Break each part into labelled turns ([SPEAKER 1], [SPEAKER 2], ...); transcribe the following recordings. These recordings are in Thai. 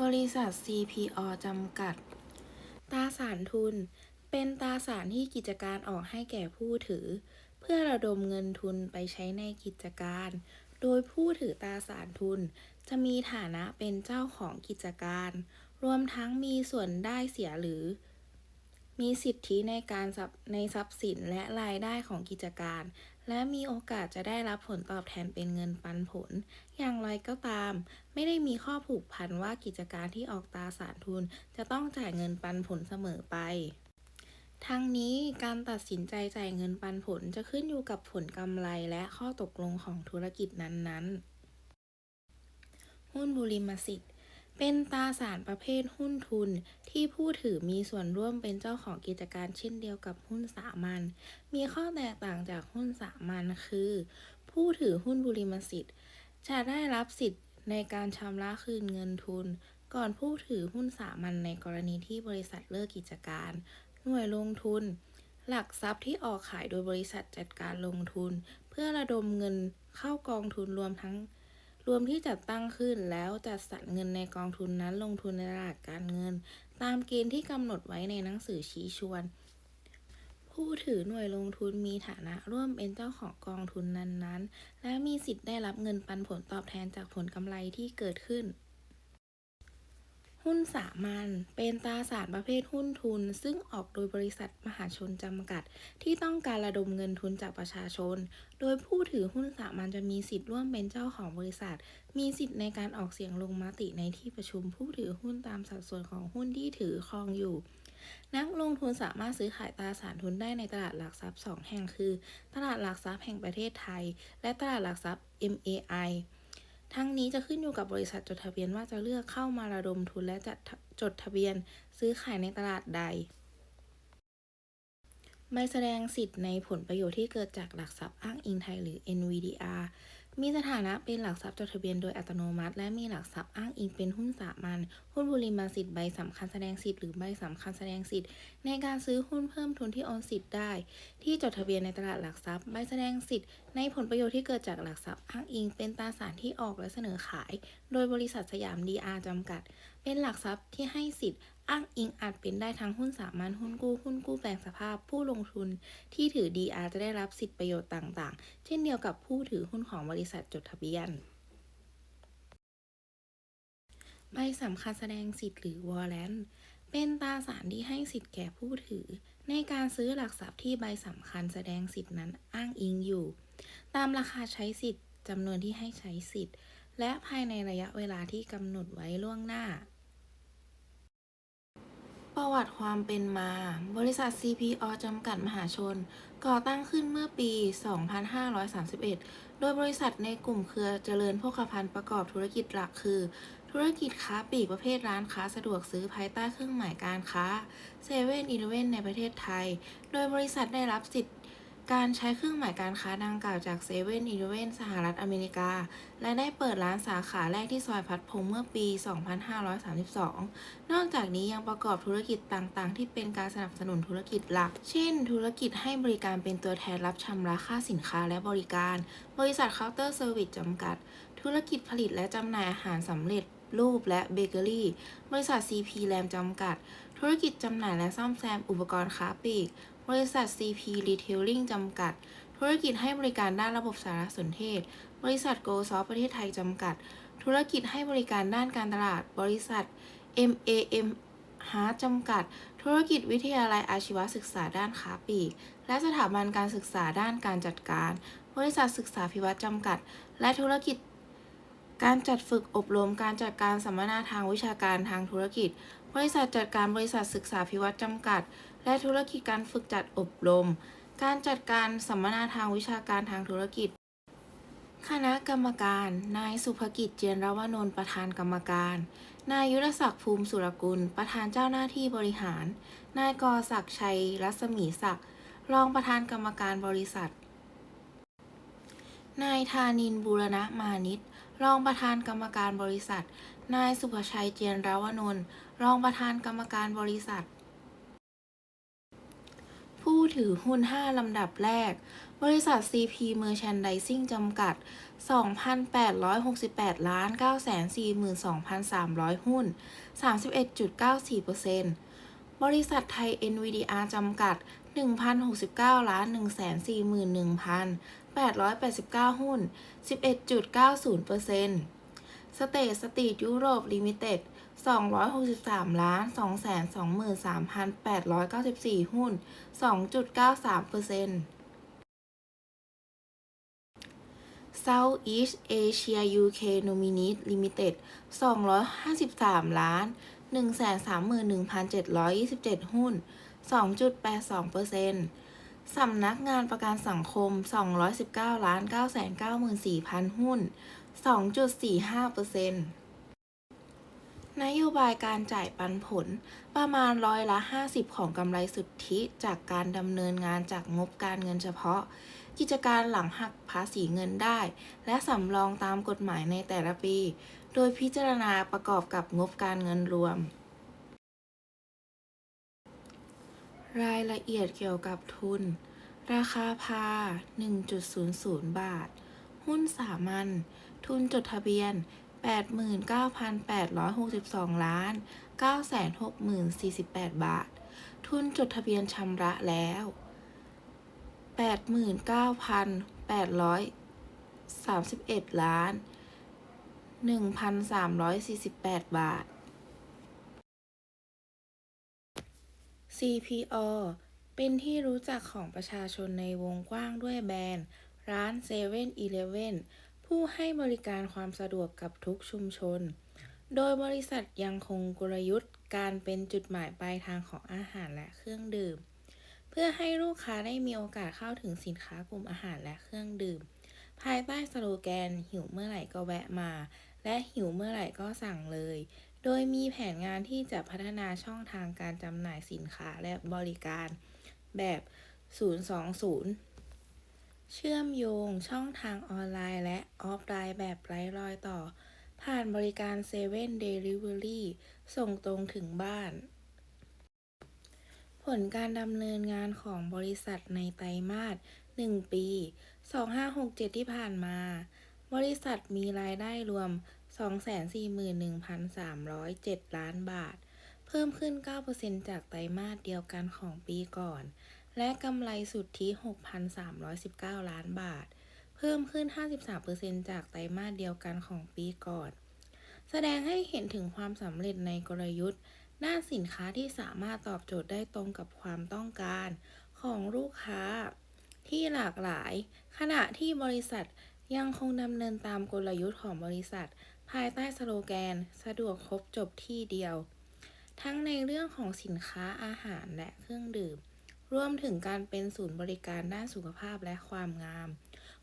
[SPEAKER 1] บริษัท CPO จำกัด ตราสารทุน เป็นตราสารที่กิจการออกให้แก่ผู้ถือ เพื่อระดมเงินทุนไปใช้ในกิจการ โดยผู้ถือตราสารทุน จะมีฐานะเป็นเจ้าของกิจการ รวมทั้งมีส่วนได้เสียหรือ มีสิทธิในการในทรัพย์สินและรายได้ของกิจการ และมีโอกาสจะได้รับผลตอบแทนเป็นเงินปันผล อย่างไรก็ตาม ไม่ได้มีข้อผูกพันว่ากิจการที่ออกตราสารทุน จะต้องจ่ายเงินปันผลเสมอไป ทั้งนี้การตัดสินใจจ่ายเงินปันผลจะขึ้นอยู่กับผลกำไรและข้อตกลงของธุรกิจนั้นๆ หุ้นบุริมสิทธิ์ เป็นตราสารประเภทหุ้นทุนที่ผู้ถือมีส่วนร่วมเป็นเจ้าของกิจการเช่นเดียวกับหุ้นสามัญ มีข้อแตกต่างจากหุ้นสามัญคือ ผู้ถือหุ้นบุริมสิทธิ์ จะได้รับสิทธิ์ในการชำระคืนเงินทุน ก่อนผู้ถือหุ้นสามัญในกรณีที่บริษัทเลิกกิจการ หน่วยลงทุน หลักทรัพย์ที่ออกขายโดยบริษัทจัดการลงทุน เพื่อระดมเงินเข้ากองทุนรวมทั้ง รวมที่จัดตั้งขึ้นแล้วจัดสรรเงินในกองทุนนั้นลงทุนในตลาดการเงิน ตามเกณฑ์ที่กำหนดไว้ในหนังสือชี้ชวน ผู้ถือหน่วยลงทุนมีฐานะร่วมเป็นเจ้าของกองทุนนั้นๆ และมีสิทธิ์ได้รับเงินปันผลตอบแทนจากผลกำไรที่เกิดขึ้น หุ้นสามัญเป็นตราสารประเภทหุ้นทุน ซึ่งออกโดยบริษัทมหาชนจำกัด ที่ต้องการระดมเงินทุนจากประชาชน โดยผู้ถือหุ้นสามัญจะมีสิทธิ์ร่วมเป็นเจ้าของบริษัท มีสิทธิ์ในการออกเสียงลงมติในที่ประชุมผู้ถือหุ้นตามสัดส่วนของหุ้นที่ถือครองอยู่ นักลงทุนสามารถซื้อขายตราสารทุนได้ในตลาดหลักทรัพย์ 2 แห่งคือ ตลาดหลักทรัพย์แห่งประเทศไทย และตลาดหลักทรัพย์ MAI ทั้งนี้จะขึ้นอยู่กับบริษัทจดทะเบียนว่าจะเลือกเข้ามาระดมทุนและจัดจดทะเบียนซื้อขายในตลาดใด ใบแสดงสิทธิ์ในผลประโยชน์ที่เกิดจากหลักทรัพย์อ้างอิงไทยหรือ NVDR มีสถานะเป็นหลักทรัพย์จดทะเบียนโดยอัตโนมัติ และมีหลักทรัพย์อ้างอิงเป็นหุ้นสามัญหุ้นบุริมสิทธิ์ใบสำคัญแสดงสิทธิ์หรือใบสำคัญแสดงสิทธิ์ในการซื้อหุ้นเพิ่มทุนที่โอนสิทธิ์ได้ ที่จดทะเบียนในตลาดหลักทรัพย์ใบแสดงสิทธิ์ในผลประโยชน์ที่เกิดจากหลักทรัพย์อ้างอิงเป็นตราสารที่ออกและเสนอขาย โดยบริษัทสยาม DR จำกัด เป็นหลักทรัพย์ที่ให้สิทธิ์ อ้างอิงอาจเป็นได้ทั้งหุ้นสามัญหุ้นกู้หุ้นกู้แปลงสภาพ ผู้ลงทุนที่ถือ DR จะได้รับสิทธิประโยชน์ต่างๆ เช่นเดียวกับผู้ถือหุ้นของบริษัทจดทะเบียน ใบสำคัญแสดงสิทธิ์หรือ warrant เป็นตราสารที่ให้สิทธิ์แก่ผู้ถือ ในการซื้อหลักทรัพย์ที่ใบสำคัญแสดงสิทธิ์นั้นอ้างอิงอยู่ ตามราคาใช้สิทธิ์จำนวนที่ให้ใช้สิทธิ์ และภายในระยะเวลาที่กำหนดไว้ล่วงหน้า ประวัติความเป็นมา บริษัท CPO จำกัดมหาชน ก่อตั้งขึ้นเมื่อปี 2531 โดยบริษัทในกลุ่มเครือเจริญโภคภัณฑ์ประกอบธุรกิจหลักคือ ธุรกิจค้าปลีกประเภทร้านค้าสะดวกซื้อภายใต้เครื่องหมายการค้าเซเว่นอีเลเว่นในประเทศไทย โดยบริษัทได้รับสิทธิ การใช้เครื่องหมายการค้าดังกล่าวจากเซเว่นอีเลเว่นสหรัฐอเมริกา และได้เปิดร้านสาขาแรกที่ซอยพัดพงษ์เมื่อปี 2532 นอกจากนี้ยังประกอบธุรกิจต่างๆ ที่เป็นการสนับสนุนธุรกิจหลัก เช่น ธุรกิจให้บริการเป็นตัวแทนรับชำระค่าสินค้าและบริการ บริษัทเคาน์เตอร์เซอร์วิสจำกัด ธุรกิจผลิตและจำหน่ายอาหารสำเร็จรูปและเบเกอรี่ บริษัท CP แรมจำกัด ธุรกิจจำหน่ายและซ่อมแซมอุปกรณ์ค้าปลีกบริษัท CP Retailing จำกัด ธุรกิจให้บริการด้านระบบสารสนเทศ บริษัท Go Soft ประเทศไทยจำกัด ธุรกิจให้บริการด้านการตลาด บริษัท MAM Hart จำกัด ธุรกิจวิทยาลัยอาชีวศึกษาด้านค้าปลีก และสถาบันการศึกษาด้านการจัดการ บริษัทศึกษาพิวัตรจำกัด และธุรกิจ การจัดฝึกอบรมการจัดการสัมมนาทางวิชาการทางธุรกิจ บริษัทจัดการบริษัทศึกษาพิวัตรจำกัด และธุรกิจการฝึกจัดอบรม การจัดการสัมมนาทางวิชาการทางธุรกิจ คณะกรรมการ นายสุภกิจเจียนรวนนท์ประธานกรรมการ นายยุทธศักดิ์ภูมิสุรกุล ประธานเจ้าหน้าที่บริหาร นายกอศักดิ์ชัยรัศมีศักดิ์รองประธานกรรมการบริษัท นายธานินทร์บูรณะมานิตรองประธานกรรมการบริษัท นายสุภชัยเจียนรวนนท์รองประธานกรรมการบริษัท ผู้ถือหุ้น 5 ลำดับแรก บริษัท CP Merchandising จำกัด 2,868ล้าน942,300 หุ้น 31.94%บริษัทไทย NVDR จำกัด 1,069ล้าน141,889 หุ้น 11.90%สเตทสตรีทยุโรปลิมิเต็ด 263ล้าน223,894 หุ้น 2.93% Southeast Asia UK Nominees Limited 253ล้าน131,727 หุ้น 2.82%สำนักงานประกันสังคม 219ล้าน994,000 หุ้น 2.45% นโยบายการจ่ายปันผลประมาณร้อยละ 50 ของกำไรสุทธิจากการดำเนินงานจากงบการเงินเฉพาะ กิจการหลังหักภาษีเงินได้ และสำรองตามกฎหมายในแต่ละปี โดยพิจารณาประกอบกับงบการเงินรวม รายละเอียดเกี่ยวกับทุน ราคาพา 1.00 บาท หุ้นสามัญทุนจดทะเบียน 89,862 ล้าน 960,048 บาท ทุนจดทะเบียนชำระแล้ว 89,831 ล้าน 1,348 บาท CPO เป็นที่รู้จักของประชาชนในวงกว้างด้วยแบรนด์ ร้าน7 e เ e ่ e อ ผู้ให้บริการความสะดวกกับทุกชุมชน โดยบริษัทยังคงกลยุทธ์การเป็นจุดหมายปลายทางของอาหารและเครื่องดื่ม เพื่อให้ลูกค้าได้มีโอกาสเข้าถึงสินค้ากลุ่มอาหารและเครื่องดื่ม ภายใต้สโลแกน หิวเมื่อไหร่ก็แวะมา และหิวเมื่อไหร่ก็สั่งเลย โดยมีแผนงานที่จะพัฒนาช่องทางการจำหน่ายสินค้าและบริการแบบ 020 เชื่อมโยงช่องทางออนไลน์และออฟไลน์แบบไร้รอยต่อ ผ่านบริการ7 e เ e ่ e เดลิเวอรี่ส่งตรงถึงบ้าน ผลการดำเนินงานของบริษัทในไตรมาส 1 ปี 2567 ที่ผ่านมา บริษัทมีรายได้รวม 241,307 ล้านบาท เพิ่มขึ้น 9%จากไตรมาสเดียวกันของปีก่อน และกำไรสุทธิ 6,319 ล้านบาท เพิ่มขึ้น 53%จากไตรมาสเดียวกันของปีก่อน แสดงให้เห็นถึงความสำเร็จในกลยุทธ์ด้านสินค้าที่สามารถตอบโจทย์ได้ตรงกับความต้องการของลูกค้า ที่หลากหลาย ขณะที่บริษัทยังคงดำเนินตามกลยุทธ์ของบริษัท ภายใต้สโลแกน สะดวกครบจบที่เดียว ทั้งในเรื่องของสินค้าอาหารและเครื่องดื่ม รวมถึงการเป็นศูนย์บริการด้านสุขภาพและความงาม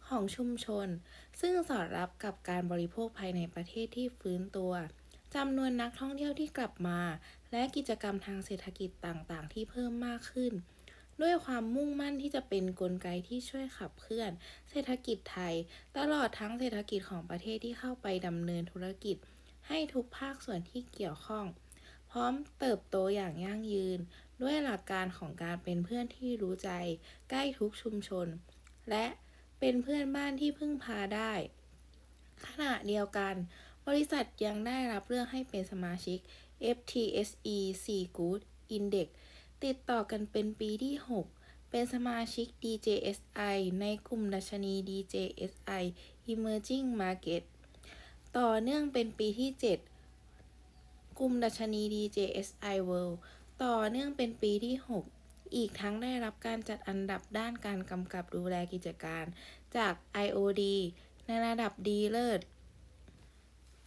[SPEAKER 1] ของชุมชน ซึ่งสอดรับกับการบริโภคภายในประเทศที่ฟื้นตัวจำนวนนักท่องเที่ยวที่กลับมา และกิจกรรมทางเศรษฐกิจต่างๆ ที่เพิ่มมากขึ้น ด้วยความมุ่งมั่นที่จะเป็นนกลไกที่ช่วยขับเคลื่อน เศรษฐกิจไทย ตลอดทั้งเศรษฐกิจของประเทศที่เข้าไปดำเนินธุรกิจ ให้ทุกภาคส่วนที่เกี่ยวข้อง พร้อมเติบโตอย่างยั่งยืน ด้วยหลักการของการเป็นเพื่อนที่รู้ใจ ใกล้ทุกชุมชน และเป็นเพื่อนบ้านที่พึ่งพาได้ ขณะเดียวกัน บริษัทยังได้รับเลือกให้เป็นสมาชิก FTSE Good Index ติดต่อกันเป็นปีที่ 6 เป็นสมาชิก DJSI ในกลุ่มดัชนี DJSI Emerging Market ต่อเนื่องเป็นปีที่ 7 กลุ่มดัชนี DJSI World ต่อเนื่องเป็นปีที่ 6 อีกทั้งได้รับการจัดอันดับด้านการกำกับดูแลกิจการ จาก IOD ในระดับดีเลิศ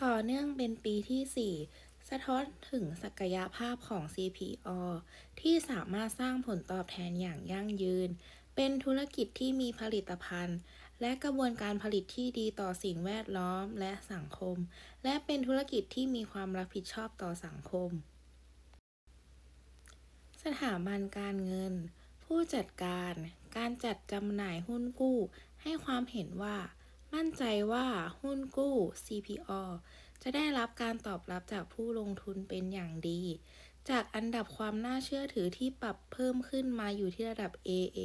[SPEAKER 1] ต่อเนื่องเป็นปีที่ 4สะท้อนถึงศักยภาพของ CPO ที่สามารถสร้างผลตอบแทนอย่างยั่งยืน เป็นธุรกิจที่มีผลิตภัณฑ์ และกระบวนการผลิตที่ดีต่อสิ่งแวดล้อมและสังคม และเป็นธุรกิจที่มีความรับผิดชอบต่อสังคม สถาบันการเงิน ผู้จัดการ การจัดจำหน่ายหุ้นกู้ ให้ความเห็นว่า มั่นใจว่าหุ้นกู้ CPO จะได้รับการตอบรับจากผู้ลงทุนเป็นอย่างดี จากอันดับความน่าเชื่อถือที่ปรับเพิ่มขึ้นมาอยู่ที่ระดับ AA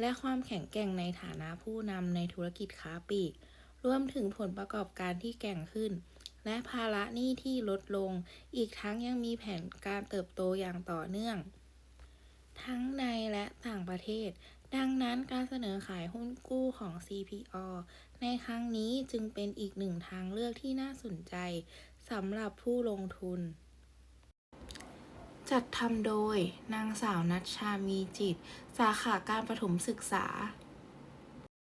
[SPEAKER 1] และความแข็งแกร่งในฐานะผู้นำในธุรกิจค้าปลีก รวมถึงผลประกอบการที่แก่งขึ้น และภาระหนี้ที่ลดลง อีกทั้งยังมีแผนการเติบโตอย่างต่อเนื่อง ทั้งในและต่างประเทศ ดังนั้นการเสนอขายหุ้นกู้ของ CPO ในครั้งนี้จึงเป็นอีกหนึ่งทางเลือกที่น่าสนใจสำหรับผู้ลงทุน จัดทำโดย นางสาวนัชชามีจิต สาขาการประถมศึกษา